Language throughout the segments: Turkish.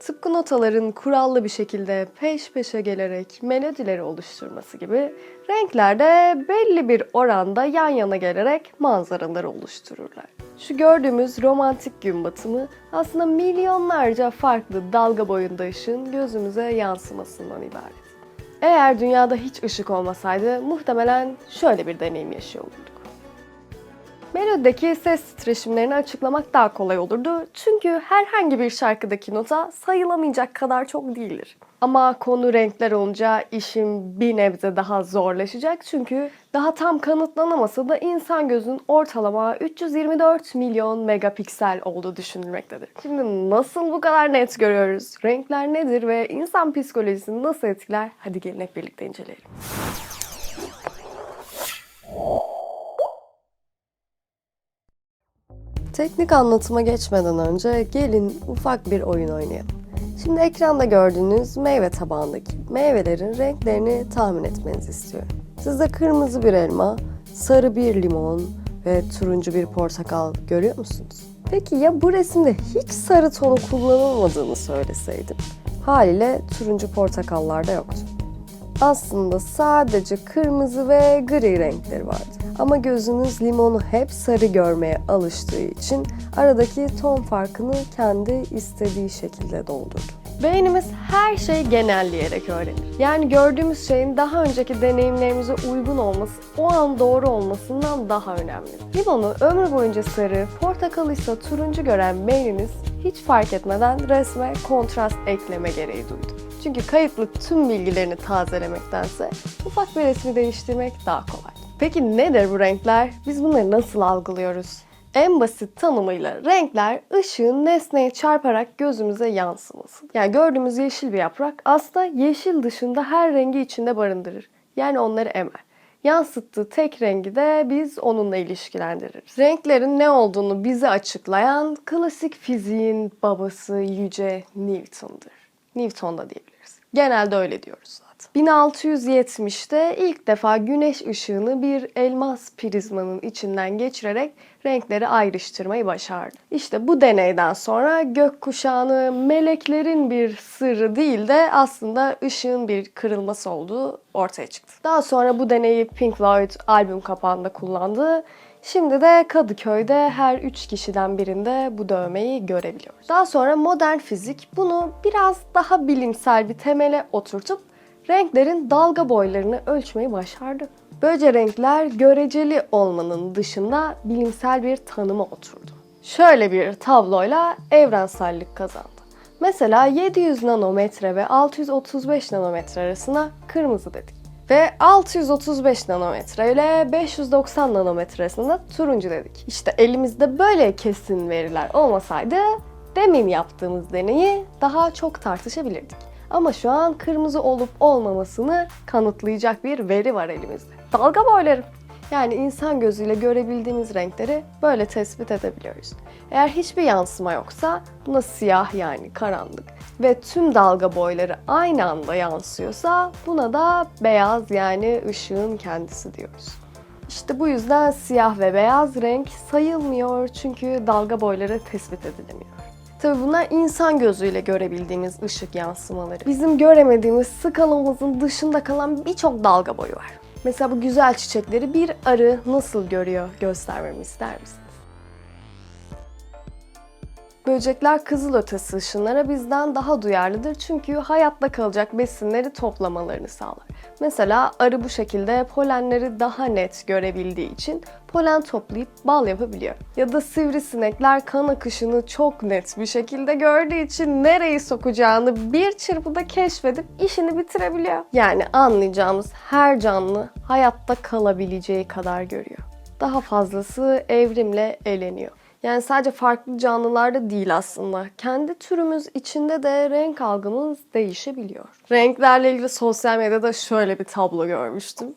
Tıpkı notaların kurallı bir şekilde peş peşe gelerek melodileri oluşturması gibi renkler de belli bir oranda yan yana gelerek manzaraları oluştururlar. Şu gördüğümüz romantik gün batımı aslında milyonlarca farklı dalga boyunda ışığın gözümüze yansımasından ibaret. Eğer dünyada hiç ışık olmasaydı muhtemelen şöyle bir deneyim yaşıyor olurduk. Melodideki ses titreşimlerini açıklamak daha kolay olurdu. Çünkü herhangi bir şarkıdaki nota sayılamayacak kadar çok değildir. Ama konu renkler olunca işim bir nebze daha zorlaşacak. Çünkü daha tam kanıtlanamasa da insan gözünün ortalama 324 milyon megapiksel olduğu düşünülmektedir. Şimdi nasıl bu kadar net görüyoruz? Renkler nedir ve insan psikolojisini nasıl etkiler? Hadi gelin hep birlikte inceleyelim. Teknik anlatıma geçmeden önce gelin ufak bir oyun oynayalım. Şimdi ekranda gördüğünüz meyve tabağındaki meyvelerin renklerini tahmin etmenizi istiyorum. Sizde kırmızı bir elma, sarı bir limon ve turuncu bir portakal görüyor musunuz? Peki ya bu resimde hiç sarı tonu kullanılmadığını söyleseydim? Haliyle turuncu portakallar da yoktu. Aslında sadece kırmızı ve gri renkleri vardı. Ama gözünüz limonu hep sarı görmeye alıştığı için aradaki ton farkını kendi istediği şekilde doldurdu. Beynimiz her şeyi genelleyerek öğrenir. Yani gördüğümüz şeyin daha önceki deneyimlerimize uygun olması, o an doğru olmasından daha önemli. Limonu ömrü boyunca sarı, portakalı ise turuncu gören beyniniz hiç fark etmeden resme kontrast ekleme gereği duydu. Çünkü kayıtlı tüm bilgilerini tazelemektense ufak bir resmi değiştirmek daha kolay. Peki nedir bu renkler? Biz bunları nasıl algılıyoruz? En basit tanımıyla renkler ışığın nesneye çarparak gözümüze yansıması. Yani gördüğümüz yeşil bir yaprak aslında yeşil dışında her rengi içinde barındırır. Yani onları emer. Yansıttığı tek rengi de biz onunla ilişkilendiririz. Renklerin ne olduğunu bize açıklayan klasik fiziğin babası Yüce Newton'dur. Newton da diyebiliriz. Genelde öyle diyoruz. 1670'te ilk defa güneş ışığını bir elmas prizmanın içinden geçirerek renkleri ayrıştırmayı başardı. İşte bu deneyden sonra gökkuşağını meleklerin bir sırrı değil de aslında ışığın bir kırılması olduğu ortaya çıktı. Daha sonra bu deneyi Pink Floyd albüm kapağında kullandı. Şimdi de Kadıköy'de her üç kişiden birinde bu dövmeyi görebiliyoruz. Daha sonra modern fizik bunu biraz daha bilimsel bir temele oturtup renklerin dalga boylarını ölçmeyi başardı. Böylece renkler göreceli olmanın dışında bilimsel bir tanıma oturdu. Şöyle bir tabloyla evrensellik kazandı. Mesela 700 nanometre ve 635 nanometre arasına kırmızı dedik. Ve 635 nanometre ile 590 nanometre arasında turuncu dedik. İşte elimizde böyle kesin veriler olmasaydı demin yaptığımız deneyi daha çok tartışabilirdik. Ama şu an kırmızı olup olmamasını kanıtlayacak bir veri var elimizde. Dalga boyları. Yani insan gözüyle görebildiğimiz renkleri böyle tespit edebiliyoruz. Eğer hiçbir yansıma yoksa buna siyah yani karanlık ve tüm dalga boyları aynı anda yansıyorsa buna da beyaz yani ışığın kendisi diyoruz. İşte bu yüzden siyah ve beyaz renk sayılmıyor çünkü dalga boyları tespit edilemiyor. Tabii bunlar insan gözüyle görebildiğimiz ışık yansımaları. Bizim göremediğimiz skalamızın dışında kalan birçok dalga boyu var. Mesela bu güzel çiçekleri bir arı nasıl görüyor göstermemi ister misiniz? Böcekler kızılötesi ışınlara bizden daha duyarlıdır çünkü hayatta kalacak besinleri toplamalarını sağlar. Mesela arı bu şekilde polenleri daha net görebildiği için polen toplayıp bal yapabiliyor. Ya da sivrisinekler kan akışını çok net bir şekilde gördüğü için nereyi sokacağını bir çırpıda keşfedip işini bitirebiliyor. Yani anlayacağımız her canlı hayatta kalabileceği kadar görüyor. Daha fazlası evrimle eleniyor. Yani sadece farklı canlılarda değil aslında. Kendi türümüz içinde de renk algımız değişebiliyor. Renklerle ilgili sosyal medyada şöyle bir tablo görmüştüm.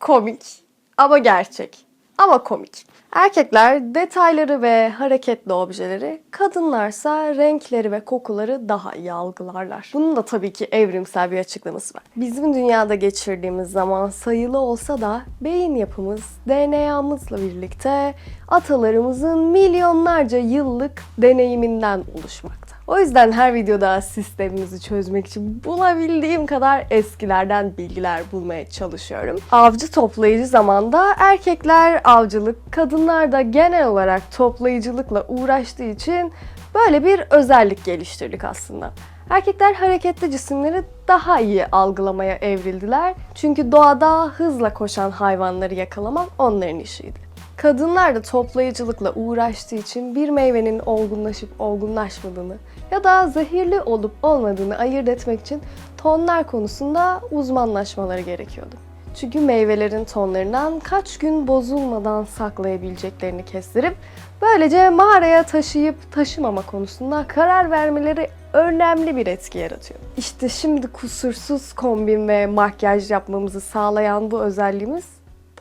Komik ama gerçek. Ama komik. Erkekler detayları ve hareketli objeleri, kadınlarsa renkleri ve kokuları daha iyi algılarlar. Bunun da tabii ki evrimsel bir açıklaması var. Bizim dünyada geçirdiğimiz zaman sayılı olsa da beyin yapımız DNA'mızla birlikte atalarımızın milyonlarca yıllık deneyiminden oluşmakta. O yüzden her videoda sistemimizi çözmek için bulabildiğim kadar eskilerden bilgiler bulmaya çalışıyorum. Avcı toplayıcı zamanda erkekler avcılık, kadınlar da genel olarak toplayıcılıkla uğraştığı için böyle bir özellik geliştirdik aslında. Erkekler hareketli cisimleri daha iyi algılamaya evrildiler. Çünkü doğada hızla koşan hayvanları yakalamak onların işiydi. Kadınlar da toplayıcılıkla uğraştığı için bir meyvenin olgunlaşıp olgunlaşmadığını ya da zehirli olup olmadığını ayırt etmek için tonlar konusunda uzmanlaşmaları gerekiyordu. Çünkü meyvelerin tonlarından kaç gün bozulmadan saklayabileceklerini kestirip böylece mağaraya taşıyıp taşımama konusunda karar vermeleri önemli bir etki yaratıyor. İşte şimdi kusursuz kombin ve makyaj yapmamızı sağlayan bu özelliğimiz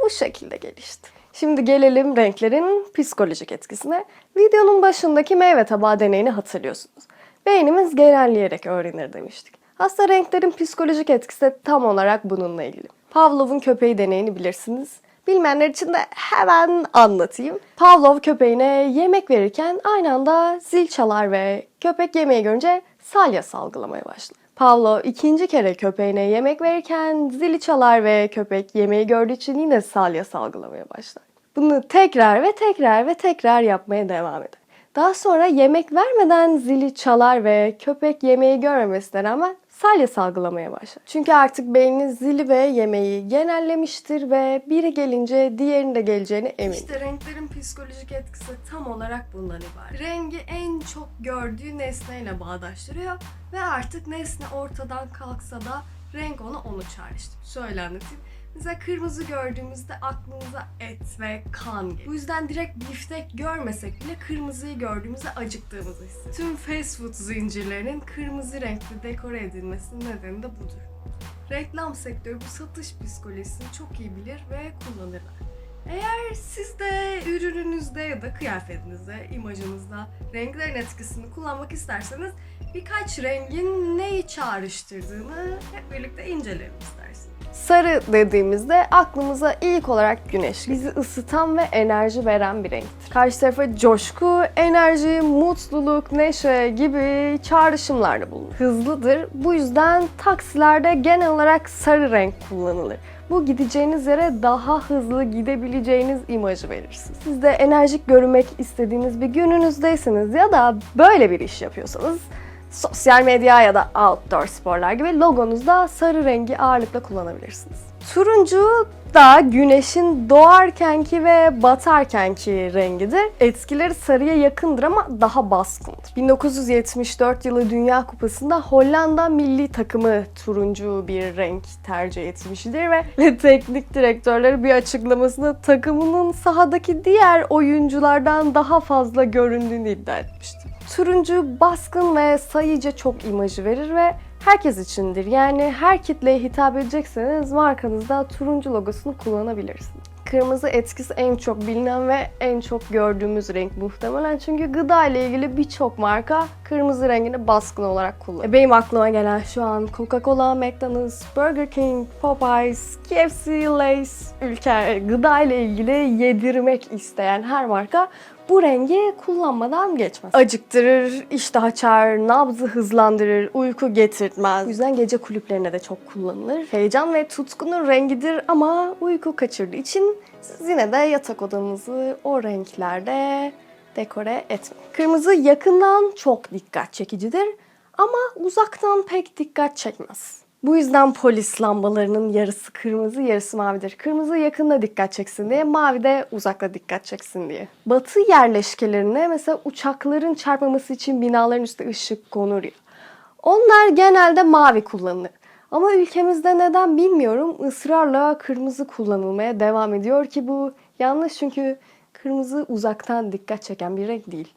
bu şekilde gelişti. Şimdi gelelim renklerin psikolojik etkisine. Videonun başındaki meyve tabağı deneyini hatırlıyorsunuz. Beynimiz genelleyerek öğrenir demiştik. Aslında renklerin psikolojik etkisi de tam olarak bununla ilgili. Pavlov'un köpeği deneyini bilirsiniz. Bilmeyenler için de hemen anlatayım. Pavlov köpeğine yemek verirken aynı anda zil çalar ve köpek yemeği görünce salya salgılamaya başlar. Pavlov ikinci kere köpeğine yemek verirken zili çalar ve köpek yemeği gördüğü için yine salya salgılamaya başlar. Bunu tekrar ve tekrar ve tekrar yapmaya devam eder. Daha sonra yemek vermeden zili çalar ve köpek yemeği görmemesine rağmen salya salgılamaya başlar. Çünkü artık beyniniz zili ve yemeği genellemiştir ve biri gelince diğerinin de geleceğine emin. İşte renklerin psikolojik etkisi tam olarak bundan ibaret. Rengi en çok gördüğü nesneyle bağdaştırıyor ve artık nesne ortadan kalksa da renk ona onu çağrıştırıyor. Şöyle anlatayım. Mesela kırmızı gördüğümüzde aklımıza et ve kan geliyor. Bu yüzden direkt biftek görmesek bile kırmızıyı gördüğümüzde acıktığımızı hissediyoruz. Tüm fast food zincirlerinin kırmızı renkli dekore edilmesinin nedeni de budur. Reklam sektörü bu satış psikolojisini çok iyi bilir ve kullanırlar. Eğer siz de ürününüzde ya da kıyafetinizde, imajınızda renklerin etkisini kullanmak isterseniz birkaç rengin neyi çağrıştırdığını hep birlikte inceleyelim isterseniz. Sarı dediğimizde aklımıza ilk olarak güneş. Bizi ısıtan ve enerji veren bir renktir. Karşı tarafa coşku, enerji, mutluluk, neşe gibi çağrışımlarda bulunur. Hızlıdır. Bu yüzden taksilerde genel olarak sarı renk kullanılır. Bu gideceğiniz yere daha hızlı gidebileceğiniz imajı verir. Siz de enerjik görünmek istediğiniz bir gününüzdeyseniz ya da böyle bir iş yapıyorsanız sosyal medya ya da outdoor sporlar gibi logonuzda sarı rengi ağırlıkla kullanabilirsiniz. Turuncu da güneşin doğarkenki ve batarkenki rengidir. Etkileri sarıya yakındır ama daha baskındır. 1974 yılı Dünya Kupası'nda Hollanda milli takımı turuncu bir renk tercih etmiştir ve, teknik direktörleri bir açıklamasında takımının sahadaki diğer oyunculardan daha fazla göründüğünü iddia etmiştir. Turuncu baskın ve sayıca çok imajı verir ve herkes içindir. Yani her kitleye hitap edecekseniz markanızda turuncu logosunu kullanabilirsiniz. Kırmızı etkisi en çok bilinen ve en çok gördüğümüz renk muhtemelen. Çünkü gıda ile ilgili birçok marka kırmızı rengini baskın olarak kullanıyor. E, Benim aklıma gelen şu an Coca-Cola, McDonald's, Burger King, Popeyes, KFC, Lay's, ülke gıda ile ilgili yedirmek isteyen her marka bu rengi kullanmadan geçmez. Acıktırır, iştah açar, nabzı hızlandırır, uyku getirtmez. O yüzden gece kulüplerine de çok kullanılır. Heyecan ve tutkunun rengidir ama uyku kaçırdığı için siz yine de yatak odanızı o renklerde dekore etmeyin. Kırmızı yakından çok dikkat çekicidir ama uzaktan pek dikkat çekmez. Bu yüzden polis lambalarının yarısı kırmızı, yarısı mavidir. Kırmızı yakında dikkat çeksin diye, mavi de uzakta dikkat çeksin diye. Batı yerleşkelerine mesela uçakların çarpmaması için binaların üstüne ışık konur ya. Onlar genelde mavi kullanılır. Ama ülkemizde neden bilmiyorum ısrarla kırmızı kullanılmaya devam ediyor ki bu yanlış çünkü kırmızı uzaktan dikkat çeken bir renk değil.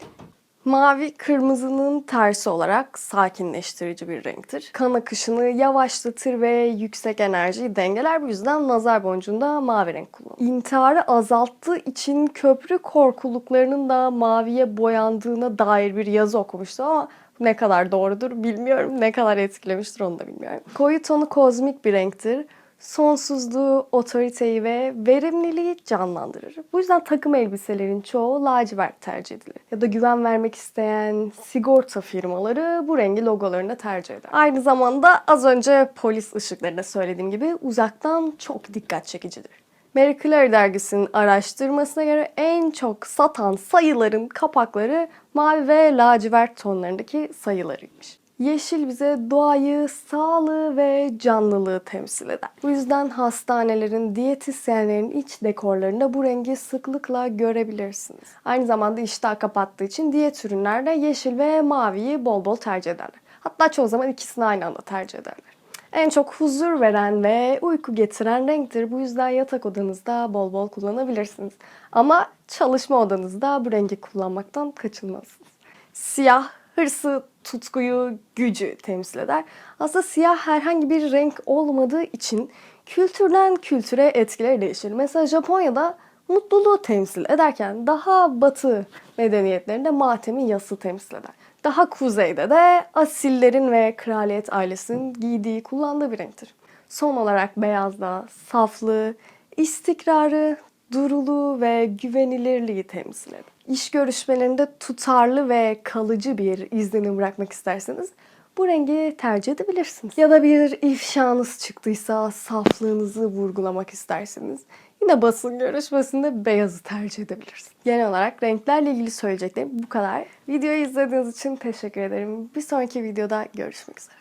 Mavi kırmızının tersi olarak sakinleştirici bir renktir. Kan akışını yavaşlatır ve yüksek enerjiyi dengeler. Bu yüzden nazar boncuğunda mavi renk kullanılır. İntiharı azalttığı için köprü korkuluklarının da maviye boyandığına dair bir yazı okumuştum ama ne kadar doğrudur bilmiyorum. Ne kadar etkilemiştir onu da bilmiyorum. Koyu tonu kozmik bir renktir. Sonsuzluğu, otoriteyi ve verimliliği canlandırır. Bu yüzden takım elbiselerin çoğu lacivert tercih edilir. Ya da güven vermek isteyen sigorta firmaları bu rengi logolarında tercih eder. Aynı zamanda az önce polis ışıklarında söylediğim gibi uzaktan çok dikkat çekicidir. Marie Claire dergisinin araştırmasına göre en çok satan sayıların kapakları mavi ve lacivert tonlarındaki sayılarıymış. Yeşil bize doğayı, sağlığı ve canlılığı temsil eder. Bu yüzden hastanelerin, diyetisyenlerin iç dekorlarında bu rengi sıklıkla görebilirsiniz. Aynı zamanda iştah kapattığı için diyet ürünlerde yeşil ve maviyi bol bol tercih ederler. Hatta çoğu zaman ikisini aynı anda tercih ederler. En çok huzur veren ve uyku getiren renktir. Bu yüzden yatak odanızda bol bol kullanabilirsiniz. Ama çalışma odanızda bu rengi kullanmaktan kaçınmalısınız. Siyah hırsı, tutkuyu, gücü temsil eder. Aslında siyah herhangi bir renk olmadığı için kültürden kültüre etkileri değişir. Mesela Japonya'da mutluluğu temsil ederken daha batı medeniyetlerinde matemin yası temsil eder. Daha kuzeyde de asillerin ve kraliyet ailesinin giydiği, kullandığı bir renktir. Son olarak beyaz da saflığı, istikrarı, duruluğu ve güvenilirliği temsil eder. İş görüşmelerinde tutarlı ve kalıcı bir izlenim bırakmak isterseniz bu rengi tercih edebilirsiniz. Ya da bir ifşanız çıktıysa saflığınızı vurgulamak isterseniz yine basın görüşmesinde beyazı tercih edebilirsiniz. Genel olarak renklerle ilgili söyleyeceklerim bu kadar. Videoyu izlediğiniz için teşekkür ederim. Bir sonraki videoda görüşmek üzere.